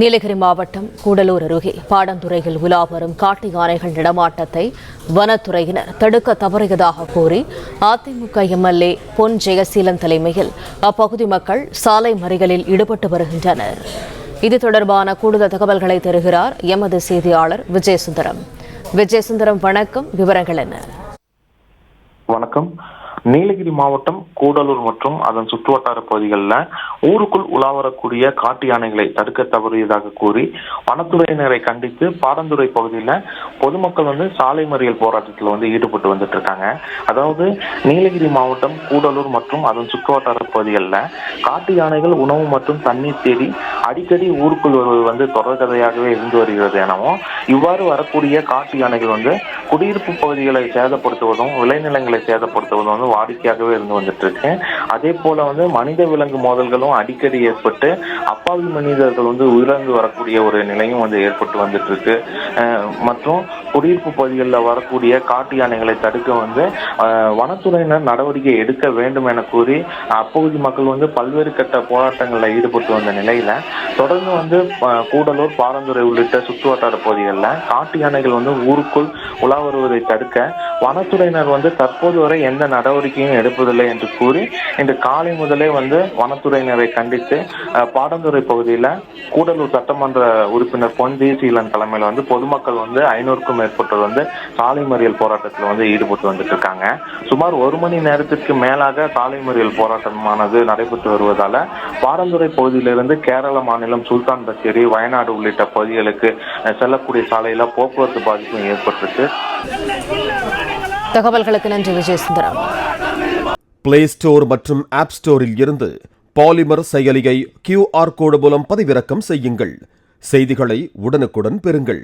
நீலகிரி மாவட்டம் கூடலூர் அருகே பாடந்துறையில் உலா வரும் காட்டு யானைகள் நடமாட்டத்தை வனத்துறையினர் தடுக்க தவறியதாக கூறி அதிமுக எம்எல்ஏ பொன் ஜெயசீலன் தலைமையில் அப்பகுதி மக்கள் சாலை மறிகளில் ஈடுபட்டு வருகின்றனர். இது தொடர்பான கூடுதல் தகவல்களை தருகிறார் எமது செய்தியாளர் விஜயசுந்தரம். விஜயசுந்தரம் வணக்கம். விவரங்கள் என்ன? வணக்கம். நீலகிரி மாவட்டம் கூடலூர் மற்றும் அதன் சுற்றுவட்டார பகுதிகளில் ஊருக்குள் உலா வரக்கூடிய காட்டு யானைகளை தடுக்க தவறியதாக கூறி வனத்துறையினரை கண்டித்து பாடந்துறை பகுதியில் பொதுமக்கள் வந்து சாலை மறியல் போராட்டத்தில் வந்து ஈடுபட்டு வந்துட்டு இருக்காங்க அதாவது நீலகிரி மாவட்டம் கூடலூர் மற்றும் அதன் சுற்றுவட்டார பகுதிகளில் காட்டு யானைகள் உணவு மற்றும் தண்ணீர் தேடி அடிக்கடி ஊருக்குள் வருவது வந்து தொடர்கதையாகவே இருந்து வருகிறது எனவும் இவ்வாறு வரக்கூடிய காட்டு யானைகள் வந்து குடியிருப்பு பகுதிகளை சேதப்படுத்துவதும் விளைநிலங்களை சேதப்படுத்துவதும் வந்து வாடிக்கையாகவே இருந்து வந்துட்டு இருக்கு அதே போல வந்து மனித விலங்கு மோதல்களும் அடிக்கடி ஏற்பட்டு அப்பாவி மனிதர்கள் வந்து உயிரிழந்து வரக்கூடிய ஒரு நிலையும் வந்து ஏற்பட்டு வந்துட்டு இருக்கு மற்றும் குடியிருப்பு பகுதிகளில் வரக்கூடிய காட்டு யானைகளை தடுக்க வந்து வனத்துறையினர் நடவடிக்கை எடுக்க வேண்டும் என கூறி அப்பகுதி மக்கள் வந்து பல்வேறு கட்ட போராட்டங்களில் ஈடுபட்டு வந்த நிலையில தொடர்ந்து வந்து கூடலூர் பாரந்துறை உள்ளிட்ட சுற்றுவட்டார பகுதிகளில் காட்டு யானைகள் வந்து ஊருக்குள் உலா வருவதை தடுக்க வனத்துறையினர் வந்து தற்போது வரை எந்த நடவடிக்கையும் எடுப்பதில்லை என்று கூறி இன்று காலை முதலே வந்து வனத்துறையினரை கண்டித்து பாடந்துறை பகுதியில் கூடலூர் சட்டமன்ற உறுப்பினர் பொன் தேசியலன் தலைமையில் வந்து பொதுமக்கள் வந்து ஐநூறுக்கும் மேற்பட்டோர் வந்து சாலை மறியல் போராட்டத்தில் வந்து ஈடுபட்டு வந்துட்டு இருக்காங்க. சுமார் ஒரு மணி நேரத்திற்கு மேலாக சாலை மறியல் போராட்டமானது நடைபெற்று வருவதால பாடந்துறை பகுதியிலிருந்து கேரள மாநிலம் சுல்தான் பச்சேரி வயநாடு உள்ளிட்ட பகுதிகளுக்கு செல்லக்கூடிய சாலையில போக்குவரத்து பாதிப்பும் ஏற்பட்டிருக்கு. தகவல்களுக்கு நன்றி விஜயசுந்தரம். பிளே ஸ்டோர் மற்றும் ஆப் ஸ்டோரில் இருந்து பாலிமர் செயலியை கியூஆர் கோடு மூலம் பதிவிறக்கம் செய்யுங்கள். செய்திகளை உடனுக்குடன் பெறுங்கள்.